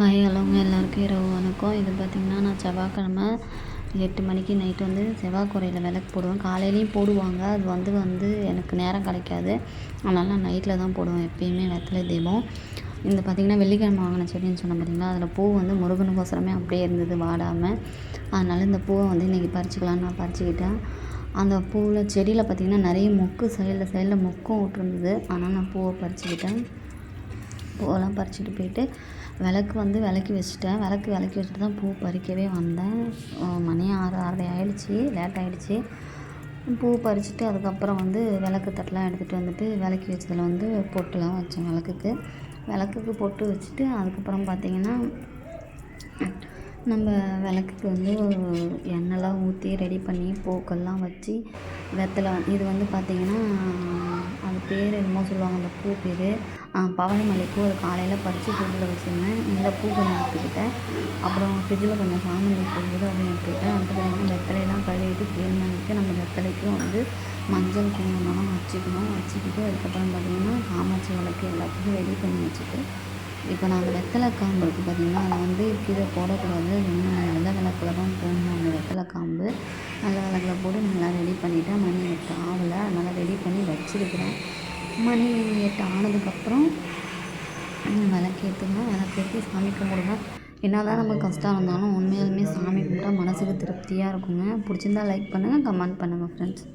Hi ஹலோங்க எல்லாருக்கும் இரவு வணக்கம். இது பார்த்திங்கன்னா நான் செவ்வாய்க்கிழம எட்டு மணிக்கு நைட்டு வந்து செவ்வாய்க்குறையில் விளக்கு போடுவேன். காலையிலையும் போடுவாங்க. அது வந்து வந்து எனக்கு நேரம் கிடைக்காது. அதனால் நான் நைட்டில் தான் போடுவேன். எப்பயுமே வெத்தலை தீபம். இந்த பார்த்திங்கன்னா வெள்ளிக்கிழமை வாங்கின செடின்னு சொன்னேன் பார்த்தீங்களா அதில் பூ வந்து முருகனுக்கோசரமே அப்படியே இருந்தது வாடாமல் அதனால் இந்த பூவை வந்து இன்றைக்கி பறிச்சுக்கலான்னு நான் பறிச்சுக்கிட்டேன். அந்த பூவில் செடியில் பார்த்திங்கன்னா நிறைய மொக்கு சைடில் சைடில் மொக்கும் விட்டுருந்தது. ஆனால் நான் பூவை பறிச்சுக்கிட்டேன். பூவெல்லாம் பறிச்சுட்டு போயிட்டு விளக்கு வந்து விளக்கி வச்சுட்டேன். விளக்கு விளக்கி வச்சுட்டு தான் பூ பறிக்கவே வந்தேன். மணி ஆறு ஆறரை ஆகிடுச்சி லேட் ஆகிடுச்சி பூ பறிச்சுட்டு அதுக்கப்புறம் வந்து விளக்கு தட்டெலாம் எடுத்துகிட்டு வந்துட்டு விளக்கி வச்சதில் வந்து பொட்டுலாம் வச்சேன் விளக்குக்கு. விளக்குக்கு பொட்டு வச்சுட்டு அதுக்கப்புறம் பார்த்திங்கன்னா நம்ம விளக்குக்கு வந்து எண்ணெய்லாம் ஊற்றி ரெடி பண்ணி பூக்கள்லாம் வச்சு வெத்தலை இது வந்து பார்த்திங்கன்னா அது பேர் என்னமோ சொல்லுவாங்க அந்த பூ பேர். பவனி மல்லிகைப்பூ அது காலையில் பறித்து ஃப்ரிட்ஜில் வச்சுருந்தேன். இந்த பூ கொஞ்சம் எடுத்துக்கிட்டேன். அப்புறம் ஃப்ரிட்ஜில் கொஞ்சம் சாமந்தி பூ அப்படின்னு எடுத்துக்கிட்டேன். அடுத்து பார்த்திங்கன்னா வெத்தலையெல்லாம் கழுவிட்டு க்ளீன் பண்ணிட்டு நம்ம வெத்தலைக்கும் வந்து மஞ்சள் குங்குமம்லாம் வச்சுக்கணும். வச்சுக்கிட்டு அதுக்கப்புறம் பார்த்திங்கன்னா காமாட்சி விளக்கு எல்லாத்துக்கும் ரெடி பண்ணி வச்சுட்டு இப்போ நாங்கள் வெத்தலை காம்பு இருக்குது பார்த்திங்கன்னா அதை வந்து கீழே போடக்கூடாது. இன்னும் நல்ல விளக்கில் தான் போடணும். அந்த வெத்தலை காம்பு நல்ல விளக்கில் போட்டு நல்லா ரெடி பண்ணிவிட்டேன் மணி எட்டு ஆகலை. அதனால் ரெடி பண்ணி வச்சுருக்கிறேன். மணி எட்டு ஆனதுக்கப்புறம் விளக்கேற்றுங்க விளக்கேற்றி சாமி கும்பிடுவேன் என்ன தான் நமக்கு கஷ்டம் இருந்தாலும் உண்மையாலுமே சாமி கும்பிட்டா மனசுக்கு திருப்தியாக இருக்குங்க. பிடிச்சிருந்தா லைக் பண்ணுங்கள் கமெண்ட் பண்ணுங்கள் ஃப்ரெண்ட்ஸ்